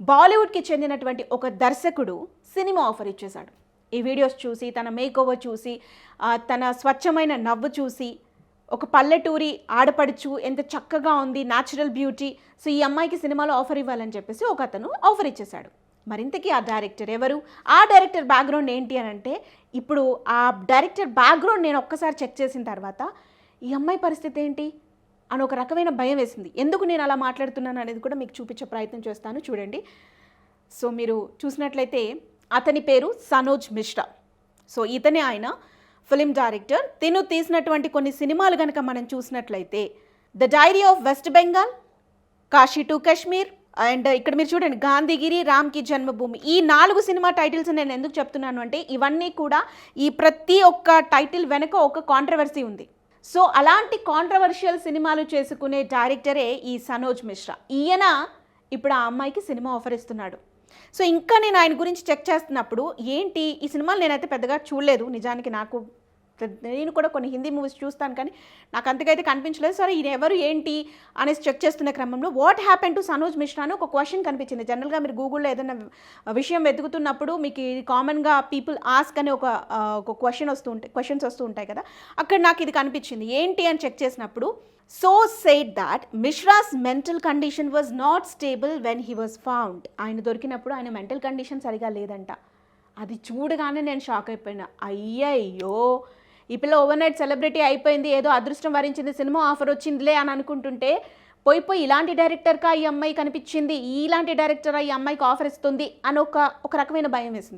బాలీవుడ్కి చెందినటువంటి ఒక దర్శకుడు సినిమా ఆఫర్ ఇచ్చేశాడు. ఈ వీడియోస్ చూసి తన మేక్ ఓవర్ చూసి తన స్వచ్ఛమైన నవ్వు చూసి ఒక పల్లెటూరి ఆడపడుచు ఎంత చక్కగా ఉంది న్యాచురల్ బ్యూటీ సో ఈ అమ్మాయికి సినిమాలో ఆఫర్ ఇవ్వాలని చెప్పేసి ఒక అతను ఆఫర్ ఇచ్చేశాడు. మరింతకీ ఆ డైరెక్టర్ ఎవరు? ఆ డైరెక్టర్ బ్యాక్గ్రౌండ్ ఏంటి అని అంటే ఇప్పుడు ఆ డైరెక్టర్ బ్యాక్గ్రౌండ్ నేను ఒక్కసారి చెక్ చేసిన తర్వాత ఈ అమ్మాయి పరిస్థితి ఏంటి? అని ఒక రకమైన భయం వేసింది. ఎందుకు నేను అలా మాట్లాడుతున్నాను అనేది కూడా మీకు చూపించే ప్రయత్నం చేస్తాను చూడండి. సో మీరు చూసినట్లయితే అతని పేరు సనోజ్ మిశ్రా. సో ఇతనే ఆయన ఫిలిం డైరెక్టర్. తిను తీసినటువంటి కొన్ని సినిమాలు కనుక మనం చూసినట్లయితే the diary of West Bengal Kashi to Kashmir and ఇక్కడ మీరు చూడండి గాంధీగిరి రామ్కి జన్మభూమి. ఈ నాలుగు సినిమా టైటిల్స్ నేను ఎందుకు చెప్తున్నాను అంటే ఇవన్నీ కూడా ఈ ప్రతి ఒక్క టైటిల్ వెనుక ఒక కాంట్రవర్సీ ఉంది. సో అలాంటి కాంట్రవర్షియల్ సినిమాలు చేసుకునే డైరెక్టరే ఈ సనోజ్ మిశ్రా ఈయన ఇప్పుడు ఆ అమ్మాయికి సినిమా ఆఫర్ ఇస్తున్నాడు. సో ఇంకా నేను ఆయన గురించి చెక్ చేస్తున్నప్పుడు ఏంటి? ఈ సినిమాలు నేనైతే పెద్దగా చూడలేదు. నిజానికి నాకు నేను కూడా కొన్ని హిందీ మూవీస్ చూస్తాను కానీ నాకు అంతకైతే కనిపించలేదు. సరే ఈయన ఎవరు ఏంటి అనేసి చెక్ చేస్తున్న క్రమంలో what happen to Sanoj Mishra అని ఒక క్వశ్చన్ కనిపించింది. జనరల్గా మీరు గూగుల్లో ఏదైనా విషయం వెతుకుతున్నప్పుడు మీకు కామన్గా పీపుల్ ఆస్క్ అనే ఒక ఒక క్వశ్చన్ వస్తూ ఉంటాయి క్వశ్చన్స్ వస్తూ ఉంటాయి కదా అక్కడ నాకు ఇది కనిపించింది. ఏంటి అని చెక్ చేసినప్పుడు so said that Mishra's mental condition was not stable when he was found ఆయన దొరికినప్పుడు ఆయన మెంటల్ కండిషన్ సరిగా లేదంట. అది చూడగానే నేను షాక్ అయిపోయినా. అయ్యయ్యో! ఈ పిల్ల ఓవర్ నైట్ సెలబ్రిటీ అయిపోయింది ఏదో అదృష్టం వరించింది సినిమా ఆఫర్ వచ్చిందిలే అని అనుకుంటుంటే పోయి పోయి ఇలాంటి డైరెక్టర్కా ఈ అమ్మాయి కనిపించింది ఇలాంటి డైరెక్టర్ ఈ అమ్మాయికి ఆఫర్ ఇస్తుంది అని ఒక ఒక రకమైన భయం వేసింది.